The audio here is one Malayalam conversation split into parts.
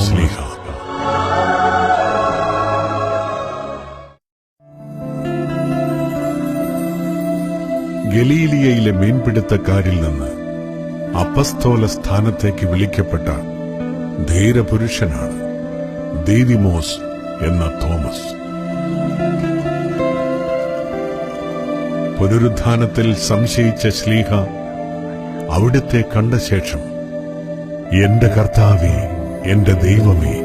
തോമസ് ഗലീലിയയിലെ മീൻപിടുത്തക്കാരിൽ നിന്ന് അപസ്തോല സ്ഥാനത്തേക്ക് വിളിക്കപ്പെട്ട ധീരപുരുഷനാണ് ദീദിമോസ് എന്ന തോമസ്. പുനരുദ്ധാനത്തിൽ സംശയിച്ച ശ്ലീഹ അവിടുത്തെ കണ്ട ശേഷം എന്റെ കർത്താവേ എന്റെ ദൈവമേ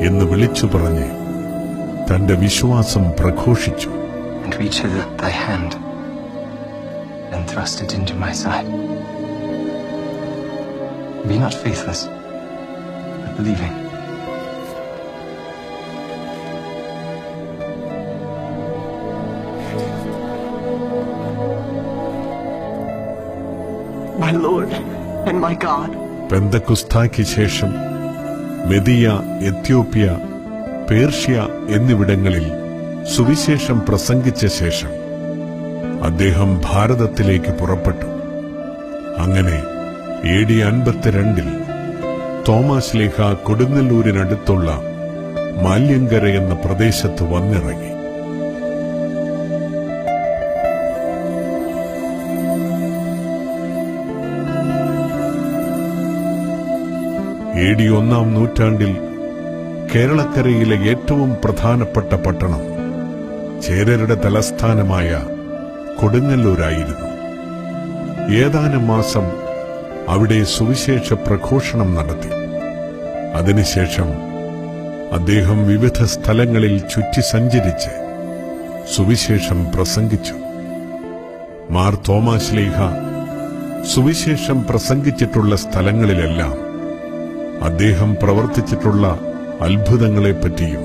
എന്ന് വിളിച്ചു പറഞ്ഞ് തന്റെ വിശ്വാസം പ്രഘോഷിച്ചു and reached hither hand, and thrust into my side. Be not faithless, but believing. my Lord and my God. പെന്തക്കുസ്തായ്ക്ക് ശേഷം മെദിയ എത്യോപ്യ പേർഷ്യ എന്നിവിടങ്ങളിൽ സുവിശേഷം പ്രസംഗിച്ച ശേഷം അദ്ദേഹം ഭാരതത്തിലേക്ക് പുറപ്പെട്ടു. അങ്ങനെ എ ഡി അൻപത്തിരണ്ടിൽ തോമസ് ലേഖ കൊടുങ്ങല്ലൂരിനടുത്തുള്ള മാല്യങ്കര എന്ന പ്രദേശത്ത് വന്നിറങ്ങി. എ ഡി ഒന്നാം നൂറ്റാണ്ടിൽ കേരളക്കരയിലെ ഏറ്റവും പ്രധാനപ്പെട്ട പട്ടണം ചേരരുടെ തലസ്ഥാനമായ കൊടുങ്ങല്ലൂരായിരുന്നു. ഏതാനും മാസം അവിടെ സുവിശേഷ പ്രഘോഷണം നടത്തി. അതിനുശേഷം അദ്ദേഹം വിവിധ സ്ഥലങ്ങളിൽ ചുറ്റി സഞ്ചരിച്ച് സുവിശേഷം പ്രസംഗിച്ചു. മാർ തോമാശ്ലേഹ ലീഹ സുവിശേഷം പ്രസംഗിച്ചിട്ടുള്ള സ്ഥലങ്ങളിലെല്ലാം അദ്ദേഹം പ്രവർത്തിച്ചിട്ടുള്ള അത്ഭുതങ്ങളെപ്പറ്റിയും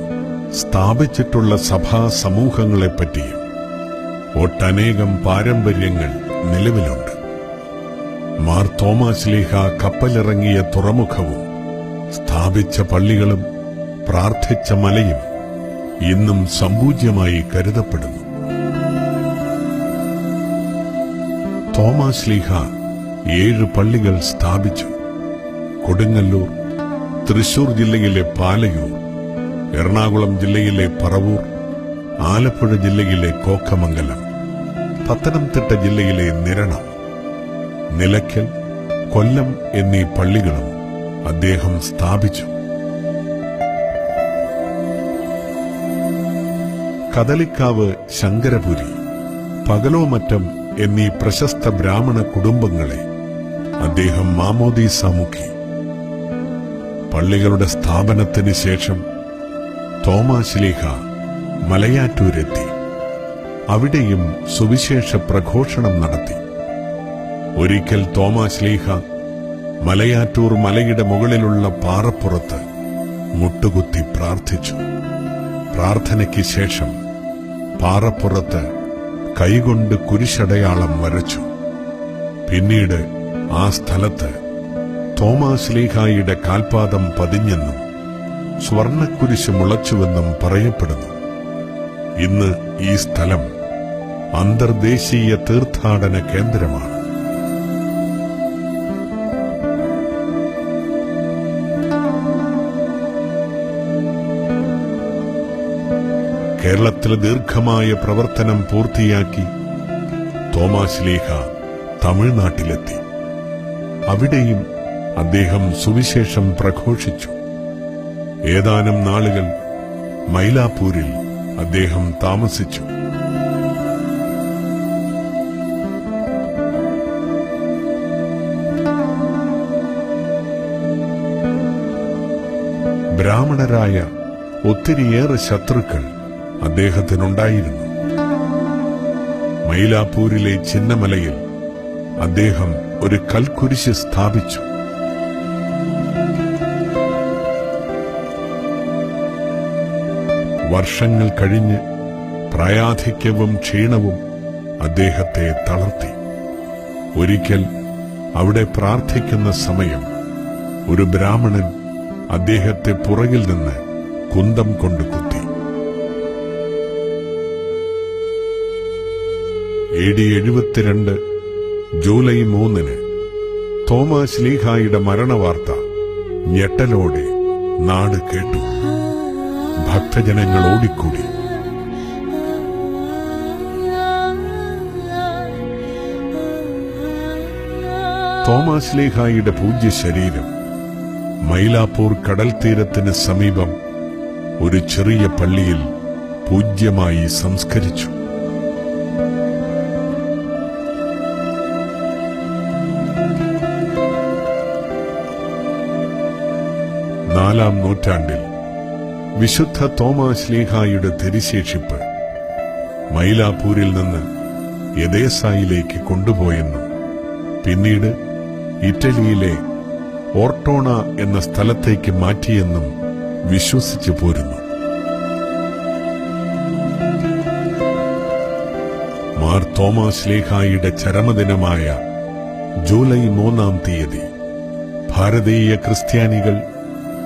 സ്ഥാപിച്ചിട്ടുള്ള സഭാ സമൂഹങ്ങളെപ്പറ്റിയും ഒട്ടനേകം പാരമ്പര്യങ്ങൾ നിലവിലുണ്ട്. മാർ തോമാശ്ലീഹ കപ്പലിറങ്ങിയ തുറമുഖവും സ്ഥാപിച്ച പള്ളികളും പ്രാർത്ഥിച്ച മലയും ഇന്നും സമ്പൂജ്യമായി കരുതപ്പെടുന്നു. തോമാശ്ലീഹ ഏഴ് പള്ളികൾ സ്ഥാപിച്ചു. കൊടുങ്ങല്ലൂർ തൃശൂർ ജില്ലയിലെ പാലയൂർ എറണാകുളം ജില്ലയിലെ പറവൂർ ആലപ്പുഴ ജില്ലയിലെ കോക്കമംഗലം പത്തനംതിട്ട ജില്ലയിലെ നിരണം നിലയ്ക്കൽ കൊല്ലം എന്നീ പള്ളികളും അദ്ദേഹം സ്ഥാപിച്ചു. കദളിക്കാവ് ശങ്കരപുരി പകലോമറ്റം എന്നീ പ്രശസ്ത ബ്രാഹ്മണ കുടുംബങ്ങളെ അദ്ദേഹം മാമോദീസ മുഖി പള്ളികളുടെ സ്ഥാപനത്തിന് ശേഷം തോമാശ്ലീഹ മലയാറ്റൂരെത്തി. അവിടെയും സുവിശേഷ പ്രഘോഷണം നടത്തി. ഒരിക്കൽ തോമാശ്ലീഹ മലയാറ്റൂർ മലയുടെ മുകളിലുള്ള പാറപ്പുറത്ത് മുട്ടുകുത്തി പ്രാർത്ഥിച്ചു. പ്രാർത്ഥനയ്ക്ക് ശേഷം പാറപ്പുറത്ത് കൈകൊണ്ട് കുരിശടയാളം വരച്ചു. പിന്നീട് ആ സ്ഥലത്ത് തോമാസ് ലീഹായുടെ കാൽപാദം പതിഞ്ഞെന്നും സ്വർണക്കുരിശ് മുളച്ചുവെന്നും പറയപ്പെടുന്നു. ഇന്ന് ഈ സ്ഥലം അന്തർദേശീയ തീർത്ഥാടന കേന്ദ്രമാണ്. കേരളത്തിൽ ദീർഘമായ പ്രവർത്തനം പൂർത്തിയാക്കി തോമാശ്ലീഹ തമിഴ്നാട്ടിലെത്തി. അവിടെയും അദ്ദേഹം സുവിശേഷം പ്രഘോഷിച്ചു. ഏതാനും നാളുകൾ മൈലാപ്പൂരിൽ അദ്ദേഹം താമസിച്ചു. ബ്രാഹ്മണരായ ഒത്തിരിയേറെ ശത്രുക്കൾ അദ്ദേഹത്തിനുണ്ടായിരുന്നു. മൈലാപ്പൂരിലെ ചിന്നമലയിൽ അദ്ദേഹം ഒരു കൽക്കുരിശ് സ്ഥാപിച്ചു. വർഷങ്ങൾ കഴിഞ്ഞ് പ്രായാധിക്യവും ക്ഷീണവും അദ്ദേഹത്തെ തളർത്തി. ഒരിക്കൽ അവിടെ പ്രാർത്ഥിക്കുന്ന സമയം ഒരു ബ്രാഹ്മണൻ അദ്ദേഹത്തെ പുറകിൽ നിന്ന് കുന്തം കൊണ്ട് കുത്തി. എ ഡി എഴുപത്തിരണ്ട് ജൂലൈ മൂന്നിന് തോമസ് ലീഹായുടെ മരണവാർത്ത ഞെട്ടലോടെ നാട് കേട്ടു. ഭക്തജനങ്ങൾ ഓടിക്കൂടി. തോമസ് ലേഖായിയുടെ പൂജ്യ ശരീരം മൈലാപ്പൂർ കടൽ തീരത്തിന് സമീപം ഒരു ചെറിയ പള്ളിയിൽ പൂജ്യമായി സംസ്കരിച്ചു. നാലാം നൂറ്റാണ്ടിൽ വിശുദ്ധ തോമാസ് ലീഹായുടെ തിരിശേഷിപ്പ് മൈലാപ്പൂരിൽ നിന്ന് യദേസായിലേക്ക് കൊണ്ടുപോയെന്നും പിന്നീട് ഇറ്റലിയിലെ ഓർട്ടോണ എന്ന സ്ഥലത്തേക്ക് മാറ്റിയെന്നും വിശ്വസിച്ചു പോരുന്നു. മാർ തോമാസ് ലേഖായിയുടെ ചരമദിനമായ ജൂലൈ മൂന്നാം തീയതി ഭാരതീയ ക്രിസ്ത്യാനികൾ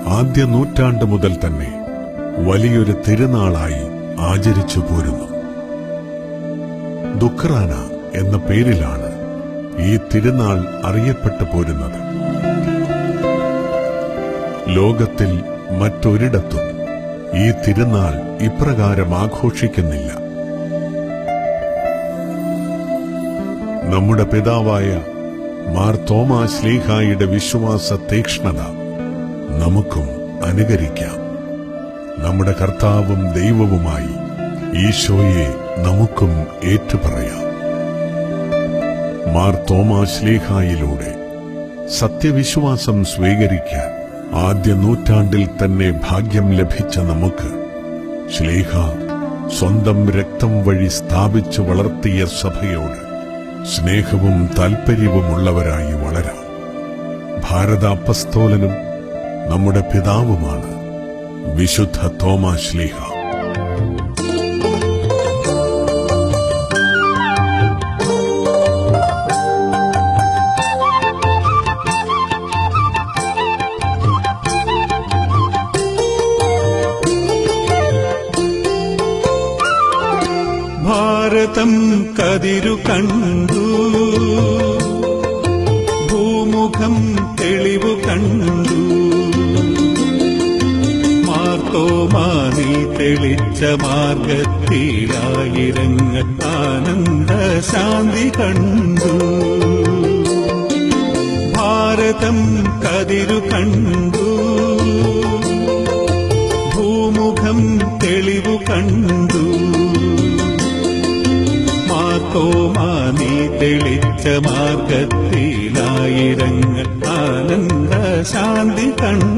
ആദ്യ നൂറ്റാണ്ട് മുതൽ തന്നെ വലിയൊരു തിരുനാളായി ആചരിച്ചു പോരുന്നു. ദുഃഖറാന എന്ന പേരിലാണ് ഈ തിരുനാൾ അറിയപ്പെട്ടു പോരുന്നത്. ലോകത്തിൽ മറ്റൊരിടത്തും ഈ തിരുനാൾ ഇപ്രകാരം ആഘോഷിക്കുന്നില്ല. നമ്മുടെ പിതാവായ മാർ തോമാ ശ്ലീഹായുടെ വിശ്വാസ തീക്ഷ്ണത നമുക്കും അനുകരിക്കാം. നമ്മുടെ കർത്താവും ദൈവവുമായി ഈശോയെ നമുക്കും ഏറ്റുപറയാം. മാർ തോമാശ്ലേഹായിലൂടെ സത്യവിശ്വാസം സ്വീകരിക്കാൻ ആദ്യ നൂറ്റാണ്ടിൽ തന്നെ ഭാഗ്യം ലഭിച്ച നമുക്ക് ശ്ലീഹ സ്വന്തം രക്തം വഴി സ്ഥാപിച്ചു വളർത്തിയ സഭയോട് സ്നേഹവും താൽപ്പര്യവുമുള്ളവരായി വളരാം. ഭാരത അപ്പസ്തോലനും നമ്മുടെ പിതാവുമാണ്. വിശുദ്ധ തോമാ ശ്ലീഹ ഭാരതം കതിരു കണ്ടു തെളിച്ച മാർഗത്തിലായിരങ്ങൾ ആനന്ദ ശാന്തി കണ്ടു. ഭാരതം കതിരു കണ്ടു. ഭൂമുഖം തെളിവു കണ്ടു. മാത്തോമാനി തെളിച്ച മാർഗത്തിലായിരങ്ങൾ ആനന്ദ ശാന്തി കണ്ടു.